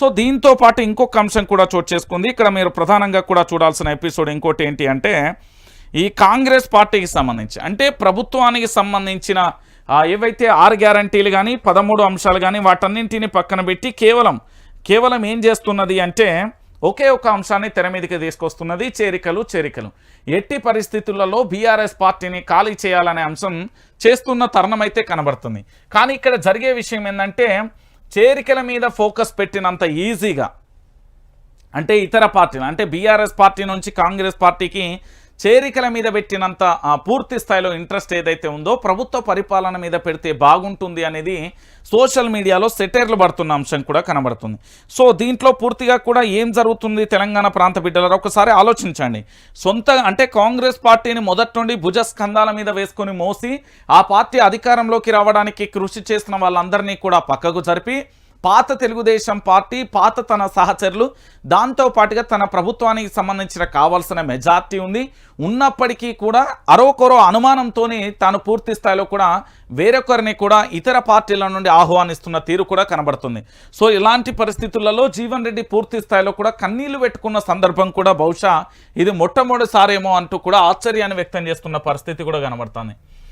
So దీంతో పాటు ఇంకొక అంశం కూడా చోటు చేసుకుంది. ఇక్కడ మీరు ప్రధానంగా కూడా చూడాల్సిన ఎపిసోడ్ ఇంకోటి ఏంటి అంటే ఈ కాంగ్రెస్ పార్టీకి సంబంధించి అంటే ప్రభుత్వానికి సంబంధించిన ఏవైతే ఆరు గ్యారంటీలు కానీ పదమూడు అంశాలు కానీ వాటన్నింటిని పక్కన పెట్టి కేవలం కేవలం ఏం చేస్తున్నది అంటే ఒకే ఒక అంశాన్ని తెర మీదకి తీసుకొస్తున్నది చేరికలు చేరికలు. ఎట్టి పరిస్థితులలో బీఆర్ఎస్ పార్టీని ఖాళీ చేయాలనే అంశం చేస్తున్న తరుణమైతే కనబడుతుంది. కానీ ఇక్కడ జరిగే విషయం ఏంటంటే చేరికల మీద ఫోకస్ పెట్టినంత ఈజీగా. అంటే ఇతర పార్టీలు అంటే బీఆర్ఎస్ పార్టీ నుంచి కాంగ్రెస్ పార్టీకి చేరికల మీద పెట్టినంత ఆ, పూర్తి స్థాయిలో ఇంట్రెస్ట్ ఏదైతే ఉందో ప్రభుత్వ పరిపాలన మీద పెడితే బాగుంటుంది అనేది సోషల్ మీడియాలో సెటైర్లు పడుతున్న అంశం కూడా కనబడుతుంది. సో దీంట్లో పూర్తిగా కూడా ఏం జరుగుతుంది తెలంగాణ ప్రాంత బిడ్డలారా? ఒకసారి ఆలోచించండి. సొంత అంటే కాంగ్రెస్ పార్టీని మొదటి నుండి భుజస్కంధాల మీద వేసుకొని మోసి ఆ పార్టీ అధికారంలోకి రావడానికి కృషి చేసిన వాళ్ళందరినీ కూడా పక్కకు జరిపి పాత తెలుగుదేశం పార్టీ పాత తన సహచరులు దాంతో పాటుగా తన ప్రభుత్వానికి సంబంధించిన కావాల్సిన మెజార్టీ ఉంది. ఉన్నప్పటికీ కూడా అరోకొరో అనుమానంతోనే తాను పూర్తి స్థాయిలో కూడా వేరొకరిని కూడా ఇతర పార్టీల నుండి ఆహ్వానిస్తున్న తీరు కూడా కనబడుతుంది. సో ఇలాంటి పరిస్థితులలో జీవన్ రెడ్డి పూర్తి స్థాయిలో కూడా కన్నీళ్ళు పెట్టుకున్న సందర్భం కూడా బహుశా ఇది మొట్టమొదటిసారేమో అంటూ కూడా ఆశ్చర్యాన్ని వ్యక్తం చేస్తున్న పరిస్థితి కూడా కనబడుతుంది.